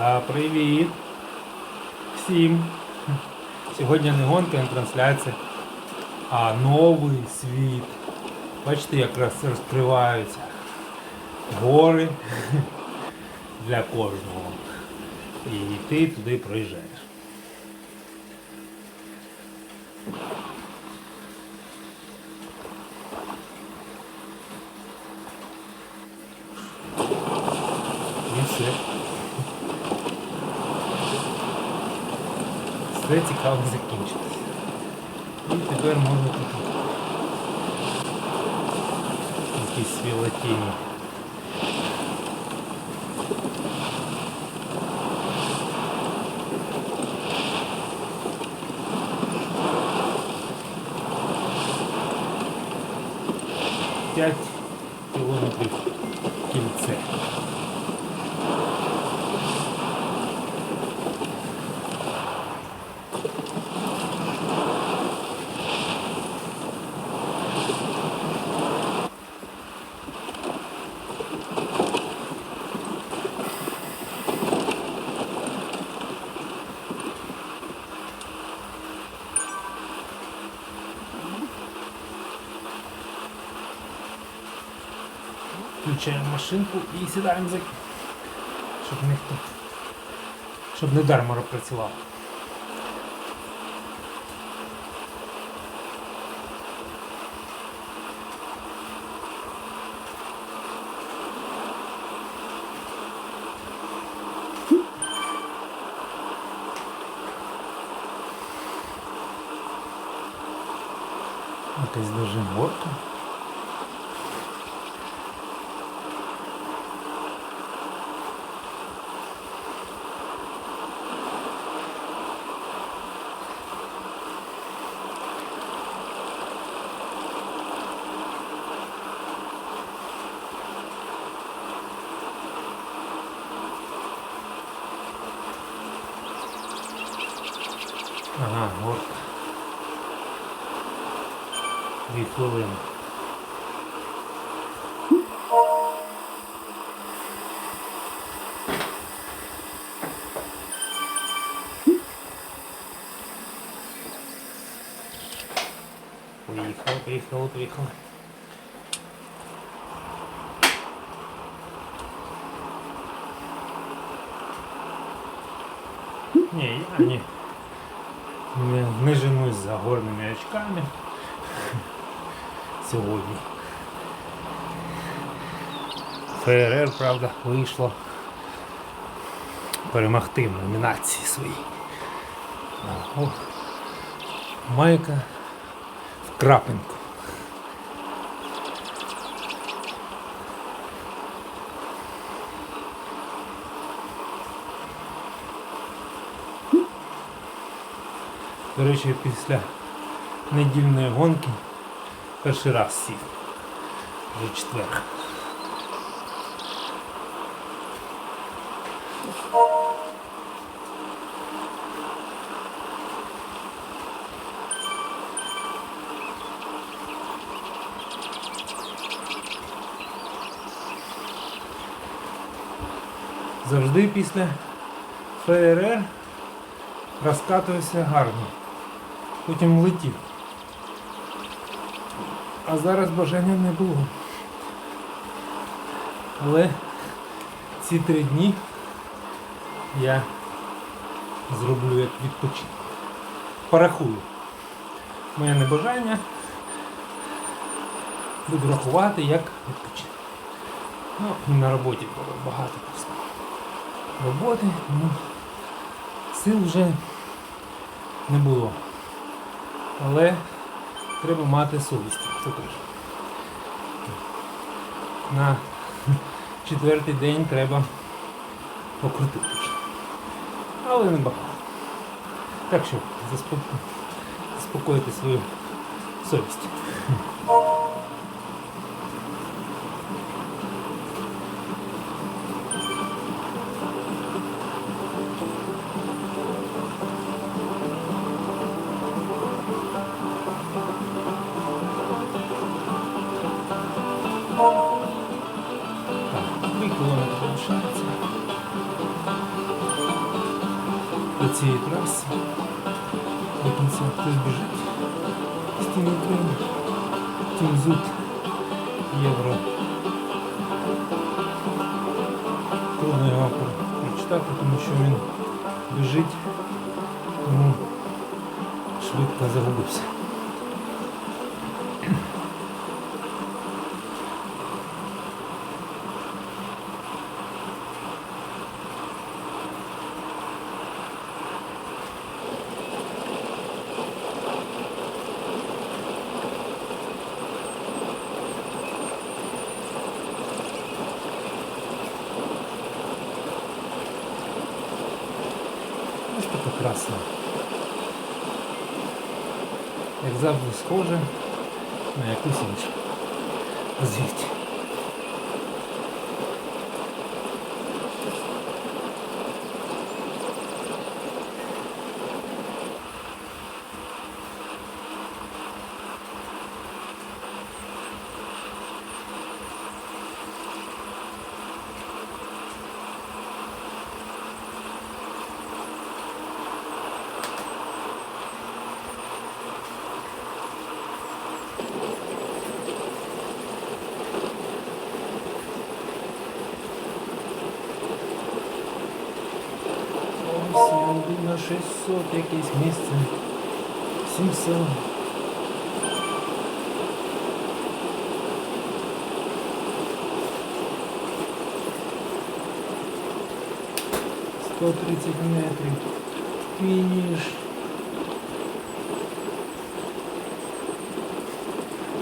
Привіт всім. Сьогодні не гонка, а трансляція, а новий світ. Бачите, якраз розкриваються гори для кожного. І ти туди проїжджаєш. Все цікаво закінчилось. І тепер можна тут якісь свілотіні. П'ять Включаємо машинку і сідаємо за щоб ніхто щоб не дарма працював. Якась дуже горка. Ага, горка. Дві хвилини. Поїхали, поїхали. Ні, я ні. Не, женусь за горними очками сьогодні. ФРР, правда, вийшло перемогти в номінації своїй. О, майка в крапинку. До речі, після недільної гонки перший раз сів. Вже четвер. Завжди після ФРР розкатувався гарно. Потім летів. А зараз бажання не було. Але ці три дні я зроблю як відпочинок. Порахую. Моє небажання буду рахувати як відпочинок. Ну, на роботі було багато просто. Роботи, ну, сил вже не було. Але треба мати совість, Це теж. На четвертий день треба покрутити. Але не багато. Так що заспокойте свою совість. Три кілометри лишається. цієї траси. До кінця хтось біжить. Стіни України. Тім зуд євро. Трудно його про- прочитати, тому що він біжить, тому швидко загубився. Красна. Як завжди схоже на якусь іншу. Звідти. Ось я йду на 600 якесь місце. 700. Сто тридцять метрів. Фініш.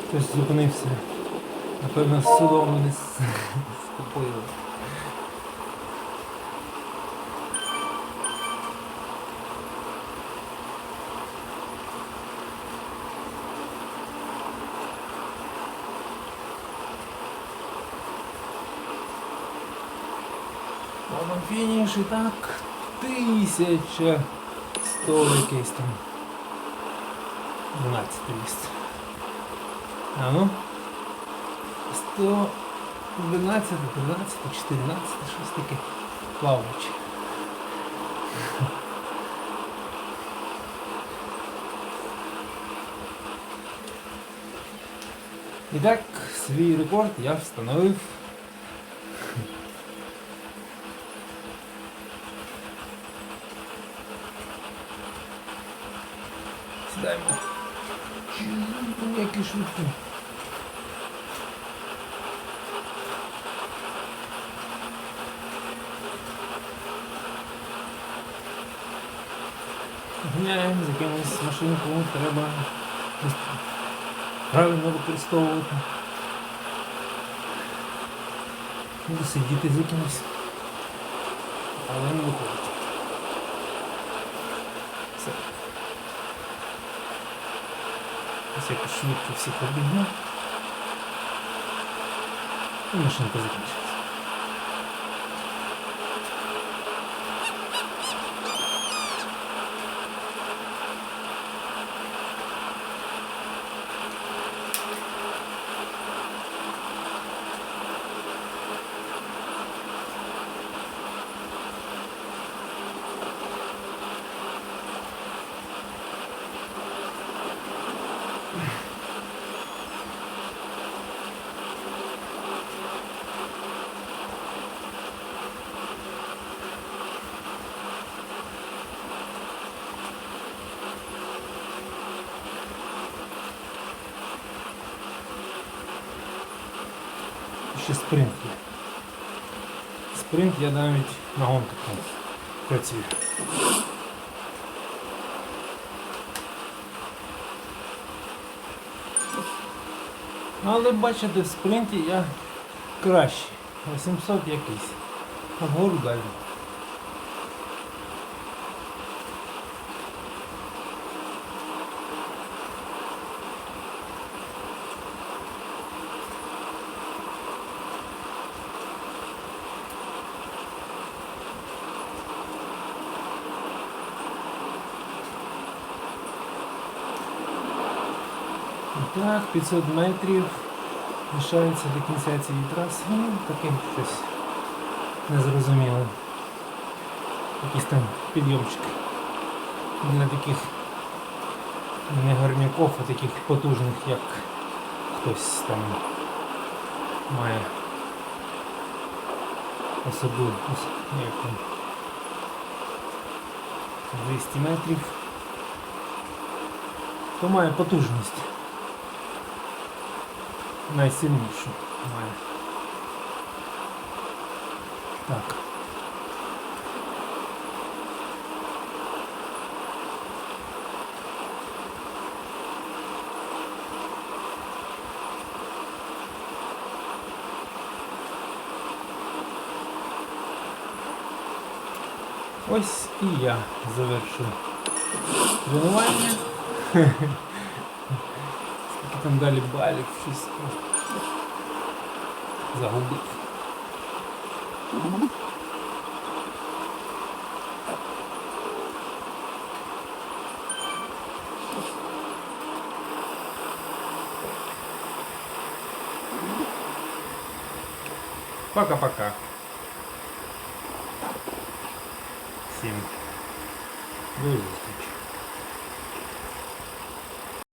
Хтось зупинився. Напевно, судом десь скупили. Воно фініш і так тисяча сто якийсь там. 12 місце. А ну? 112, 13, 14, щось таке плаваюче. І так, свій рекорд я встановив. Сідаємо. Які швидкі. Гуляємо з якимось машинку, треба правильно використовувати. Буду сидіти з якимось. Але не виходить. Ось якось швидко всіх обігнав. І машинка закінчилась. Ще спринт є. Спринт я навіть на гонках працюю. Але бачите, в спринті я кращий. 800 якийсь. А вгору далі. Так, 500 метрів. Лишається до кінця цієї траси. Ну, таке щось незрозуміле. Якісь там підйомчики. для таких не горняков, а таких потужних, як хтось там має особливо як там, 200 метрів, то має потужність. Найсильнішу має. Так. Ось і я завершив тренування. Скільки там далі балів, щось загубив. Пока-пока. Всім до зустрічі.